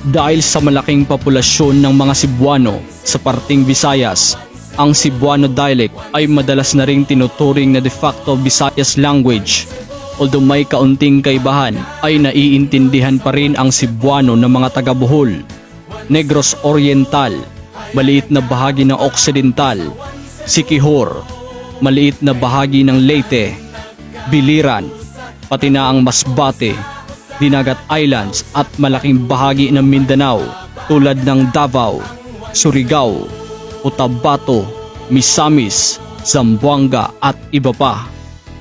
Dahil sa malaking populasyon ng mga Cebuano sa parting Visayas, ang Cebuano dialect ay madalas na ring tinuturing na de facto Visayas language. Although may kaunting kaibahan, ay naiintindihan pa rin ang Cebuano ng mga taga Bohol, Negros Oriental, maliit na bahagi ng Occidental, Sikihor, maliit na bahagi ng Leyte, Biliran, pati na ang Masbate, Dinagat Islands at malaking bahagi ng Mindanao tulad ng Davao, Surigao, Cotabato, Misamis, Zamboanga at iba pa.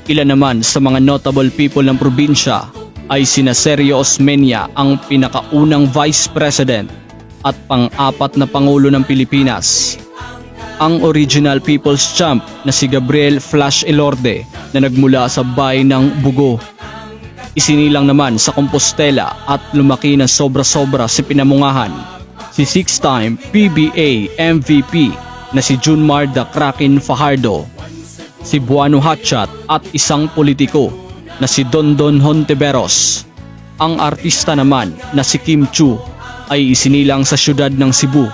Ilan naman sa mga notable people ng probinsya ay sina Sergio Osmeña ang pinakaunang Vice President at pang-apat na Pangulo ng Pilipinas. Ang original People's Champ na si Gabriel Flash Elorde na nagmula sa bayan ng Bugo Isinilang naman sa Compostela at lumaki ng sobra-sobra si pinamungahan. Si six-time PBA MVP na si Junmar the Kraken Fajardo. Si Buano Hatchat at isang politiko na si Dondon Hontiveros. Ang artista naman na si Kim Chu ay isinilang sa siyudad ng Cebu.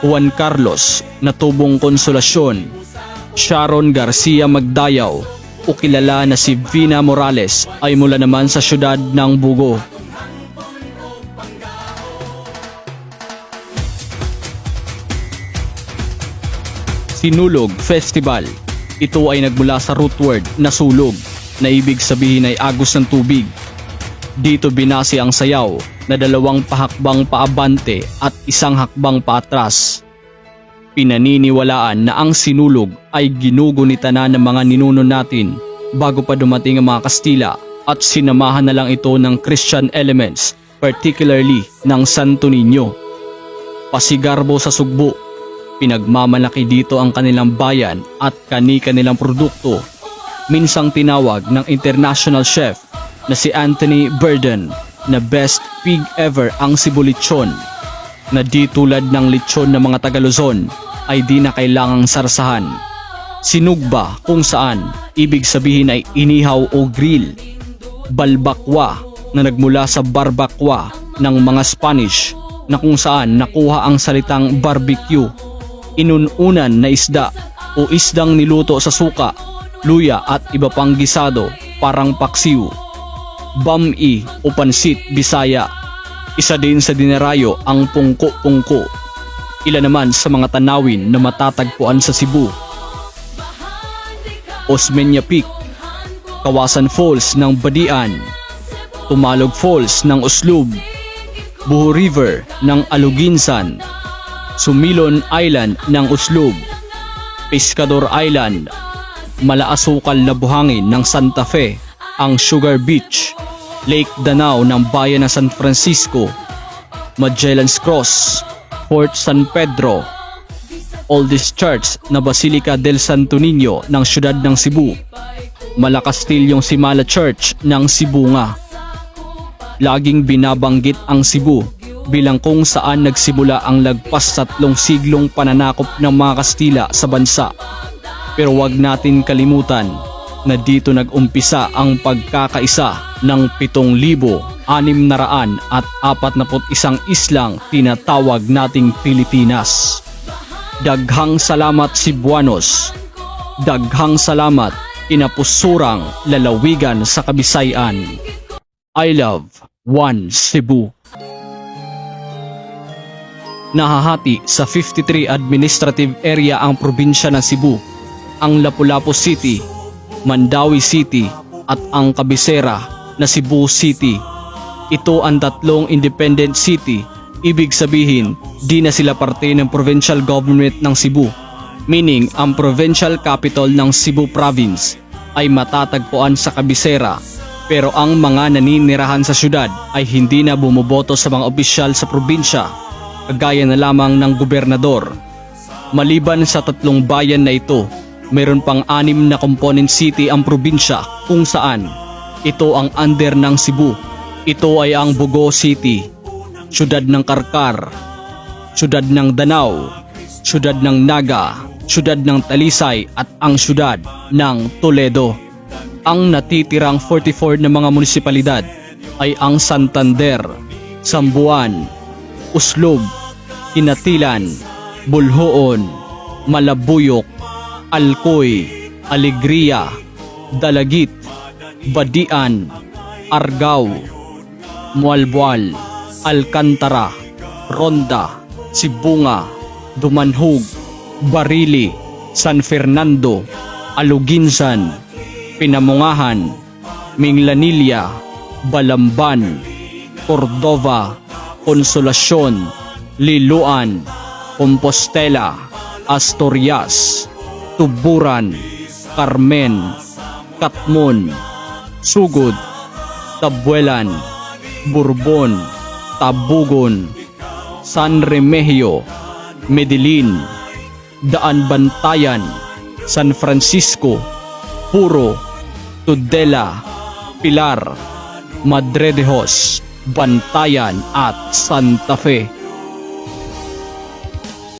Juan Carlos na tubong konsolasyon. Sharon Garcia Magdayaw o kilala na si Vina Morales ay mula naman sa siyudad ng Bugo. Sinulog Festival Ito ay nagmula sa root word na sulog na ibig sabihin ay agos ng tubig. Dito binase ang sayaw na dalawang pahakbang paabante at isang hakbang paatras Pinaniniwalaan na ang sinulog ay ginugunitanan ng mga ninuno natin bago pa dumating ang mga Kastila at sinamahan na lang ito ng Christian elements, particularly ng Santo Niño. Pasigarbo sa sugbo, pinagmamalaki dito ang kanilang bayan at kani-kanilang produkto. Minsang tinawag ng international chef na si Anthony Burden na best pig ever ang sibulichon na di tulad ng lechon ng mga taga Luzon ay di na kailangang sarsahan. Sinugba kung saan ibig sabihin ay inihaw o grill. Balbakwa na nagmula sa barbakwa ng mga Spanish na kung saan nakuha ang salitang barbecue. Inununan na isda o isdang niluto sa suka, luya at iba pang gisado parang paksiw. Bami o pansit Bisaya isa din sa dinarayo ang pungko-pungko. Ilan naman sa mga tanawin na matatagpuan sa Cebu. Osmeña Peak, Kawasan Falls ng Badian, Tumalog Falls ng Uslub, Buho River ng Aluginsan, Sumilon Island ng Uslub, Pescador Island, Malaasukal na buhangin ng Santa Fe, ang Sugar Beach, Lake Danao ng bayan ng San Francisco, Magellan's Cross, Fort San Pedro, oldest church na Basilica del Santo Niño ng siyudad ng Cebu, Malakastilyong Simala Church ng Cebu nga. Laging binabanggit ang Cebu bilang kung saan nagsimula ang lagpas tatlong siglong pananakop ng mga Kastila sa bansa. Pero wag natin kalimutan na dito nag-umpisa ang pagkakaisa ng 7,641 at 41 islang tinatawag nating Pilipinas. Daghang salamat Cebuanos. Daghang salamat inapusurang lalawigan sa Kabisayan. I love One Cebu. Nahahati sa 53 administrative area ang probinsya ng Cebu, ang Lapu-Lapu City, Mandawi City at ang kabisera na Cebu City. Ito ang tatlong independent city, ibig sabihin di na sila parte ng provincial government ng Cebu. Meaning ang provincial capital ng Cebu Province ay matatagpuan sa kabisera pero ang mga naninirahan sa syudad ay hindi na bumoboto sa mga opisyal sa probinsya kagaya na lamang ng gobernador. Maliban sa tatlong bayan na ito, mayroon pang anim na component city ang probinsya kung saan ito ang under ng Cebu. Ito ay ang Bugo City, syudad ng Karkar, syudad ng Danau, syudad ng Naga, syudad ng Talisay at ang syudad ng Toledo. Ang natitirang 44 na mga munisipalidad ay ang Santander, Sambuan, Uslob, Kinatilan, Bulhoon, Malabuyok, Alkoy, Alegria, Dalagit, Badian, Argao, Mualbual, Alcantara, Ronda, Sibunga, Dumanhog, Barili, San Fernando, Aluginsan, Pinamungahan, Minglanilla, Balamban, Cordova, Consolacion, Liloan, Compostela, Asturias, Tuburan, Carmen, Katmon, Sugod, Tabuelan, Bourbon, Tabugon, San Remigio, Medellin, Daan Bantayan, San Francisco, Puro, Tudela, Pilar, Madre de Dios, Bantayan at Santa Fe.